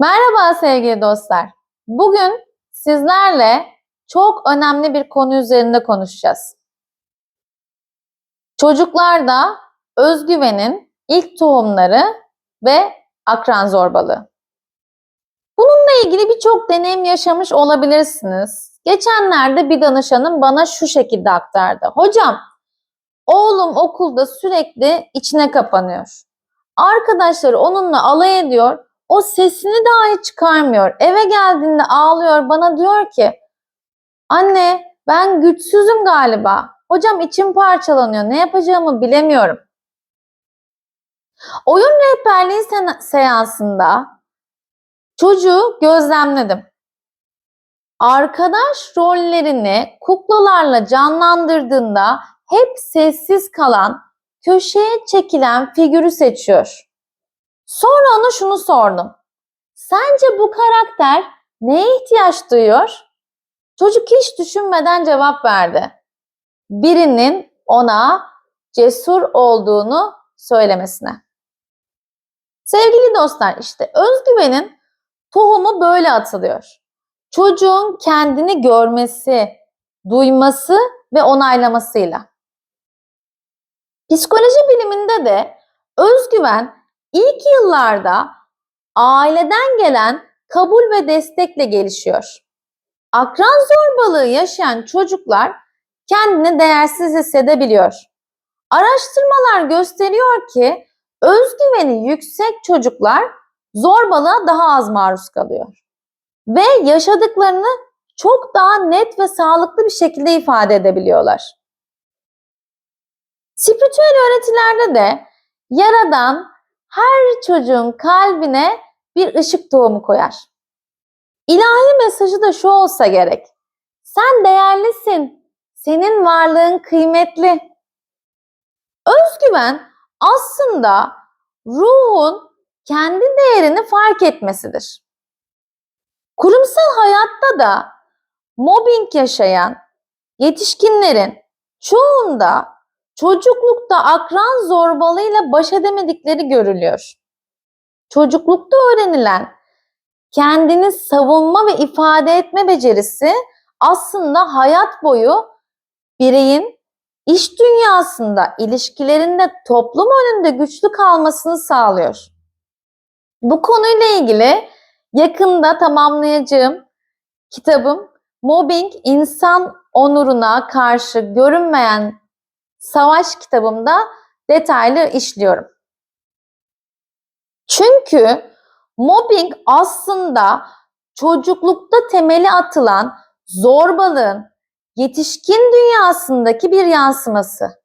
Merhaba sevgili dostlar. Bugün sizlerle çok önemli bir konu üzerinde konuşacağız. Çocuklarda özgüvenin ilk tohumları ve akran zorbalığı. Bununla ilgili birçok deneyim yaşamış olabilirsiniz. Geçenlerde bir danışanım bana şu şekilde aktardı. Hocam, oğlum okulda sürekli içine kapanıyor. Arkadaşları onunla alay ediyor o sesini dahi çıkarmıyor. Eve geldiğinde ağlıyor. Bana diyor ki anne ben güçsüzüm galiba. Hocam içim parçalanıyor. Ne yapacağımı bilemiyorum. Oyun rehberliği seansında çocuğu gözlemledim. Arkadaş rollerini kuklalarla canlandırdığında hep sessiz kalan, köşeye çekilen figürü seçiyor. Sonra ona şunu sordum. Sence bu karakter neye ihtiyaç duyuyor? Çocuk hiç düşünmeden cevap verdi. Birinin ona cesur olduğunu söylemesine. Sevgili dostlar işte özgüvenin tohumu böyle atılıyor. Çocuğun kendini görmesi, duyması ve onaylamasıyla. Psikoloji biliminde de özgüven İlk yıllarda aileden gelen kabul ve destekle gelişiyor. Akran zorbalığı yaşayan çocuklar kendini değersiz hissedebiliyor. Araştırmalar gösteriyor ki özgüveni yüksek çocuklar zorbalığa daha az maruz kalıyor. Ve yaşadıklarını çok daha net ve sağlıklı bir şekilde ifade edebiliyorlar. Spiritüel öğretilerde de yaradan her çocuğun kalbine bir ışık tohumu koyar. İlahi mesajı da şu olsa gerek. Sen değerlisin. Senin varlığın kıymetli. Özgüven aslında ruhun kendi değerini fark etmesidir. Kurumsal hayatta da mobbing yaşayan yetişkinlerin çoğunda çocuklukta akran zorbalığıyla baş edemedikleri görülüyor. Çocuklukta öğrenilen kendini savunma ve ifade etme becerisi aslında hayat boyu bireyin iş dünyasında, ilişkilerinde, toplum önünde güçlü kalmasını sağlıyor. Bu konuyla ilgili yakında tamamlayacağım kitabım Mobbing İnsan Onuruna Karşı Görünmeyen savaş kitabımda detaylı işliyorum. Çünkü mobbing aslında çocuklukta temeli atılan zorbalığın yetişkin dünyasındaki bir yansıması.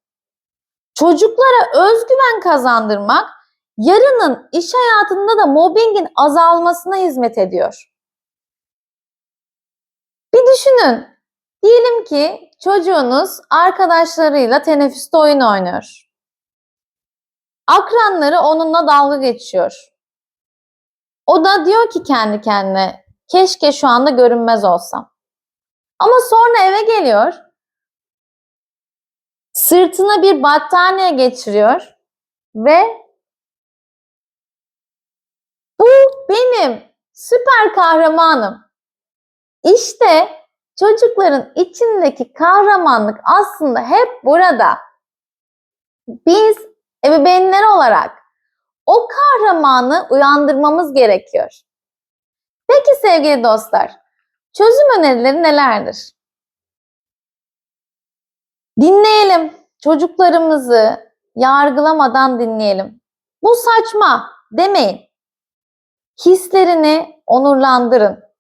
Çocuklara özgüven kazandırmak yarının iş hayatında da mobbingin azalmasına hizmet ediyor. Bir düşünün. Diyelim ki Çocuğunuz arkadaşlarıyla teneffüste oyun oynuyor. Akranları onunla dalga geçiyor. O da diyor ki kendi kendine keşke şu anda görünmez olsam. Ama sonra eve geliyor. Sırtına bir battaniye geçiriyor ve bu benim süper kahramanım. İşte Çocukların içindeki kahramanlık aslında hep burada. Biz ebeveynler olarak o kahramanı uyandırmamız gerekiyor. Peki sevgili dostlar, çözüm önerileri nelerdir? Dinleyelim. Çocuklarımızı yargılamadan dinleyelim. Bu saçma demeyin. Hislerini onurlandırın.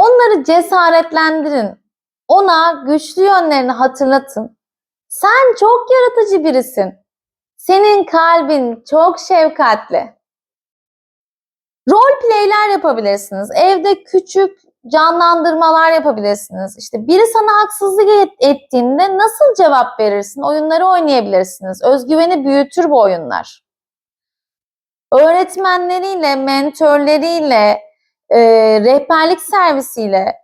Onları cesaretlendirin. Ona güçlü yönlerini hatırlatın. Sen çok yaratıcı birisin. Senin kalbin çok şefkatli. Rol play'ler yapabilirsiniz. Evde küçük canlandırmalar yapabilirsiniz. İşte biri sana haksızlık ettiğinde nasıl cevap verirsin? Oyunları oynayabilirsiniz. Özgüveni büyütür bu oyunlar. Öğretmenleriyle, mentörleriyle, e, rehberlik servisiyle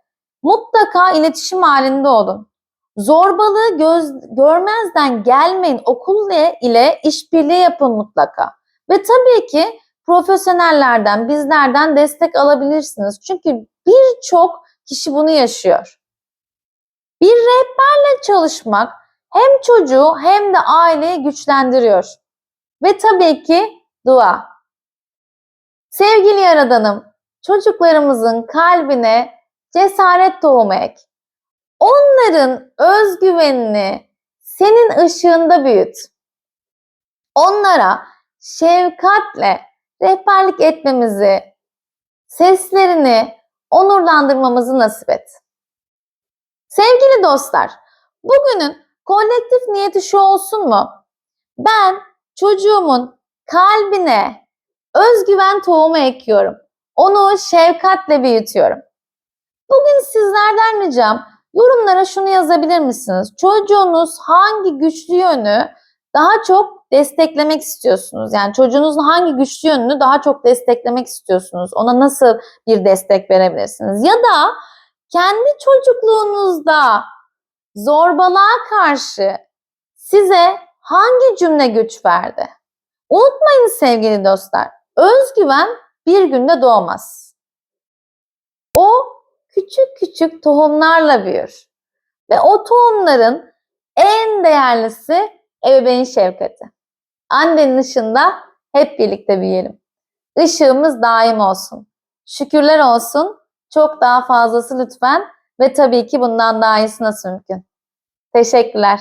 mutlaka iletişim halinde olun. Zorbalığı göz, görmezden gelmeyin. Okul ile, işbirliği yapın mutlaka. Ve tabii ki profesyonellerden, bizlerden destek alabilirsiniz. Çünkü birçok kişi bunu yaşıyor. Bir rehberle çalışmak hem çocuğu hem de aileyi güçlendiriyor. Ve tabii ki dua. Sevgili Yaradanım, çocuklarımızın kalbine cesaret tohumu ek. Onların özgüvenini senin ışığında büyüt. Onlara şefkatle rehberlik etmemizi, seslerini onurlandırmamızı nasip et. Sevgili dostlar, bugünün kolektif niyeti şu olsun mu? Ben çocuğumun kalbine özgüven tohumu ekiyorum. Onu şefkatle büyütüyorum. Bugün sizlerden ricam yorumlara şunu yazabilir misiniz? Çocuğunuz hangi güçlü yönü daha çok desteklemek istiyorsunuz? Yani çocuğunuzun hangi güçlü yönünü daha çok desteklemek istiyorsunuz? Ona nasıl bir destek verebilirsiniz? Ya da kendi çocukluğunuzda zorbalığa karşı size hangi cümle güç verdi? Unutmayın sevgili dostlar, özgüven bir günde doğmaz. O küçük küçük tohumlarla büyür. Ve o tohumların en değerlisi ebeveyn şefkati. Annenin ışığında hep birlikte büyüyelim. Işığımız daim olsun. Şükürler olsun. Çok daha fazlası lütfen ve tabii ki bundan daha iyisi nasıl mümkün? Teşekkürler.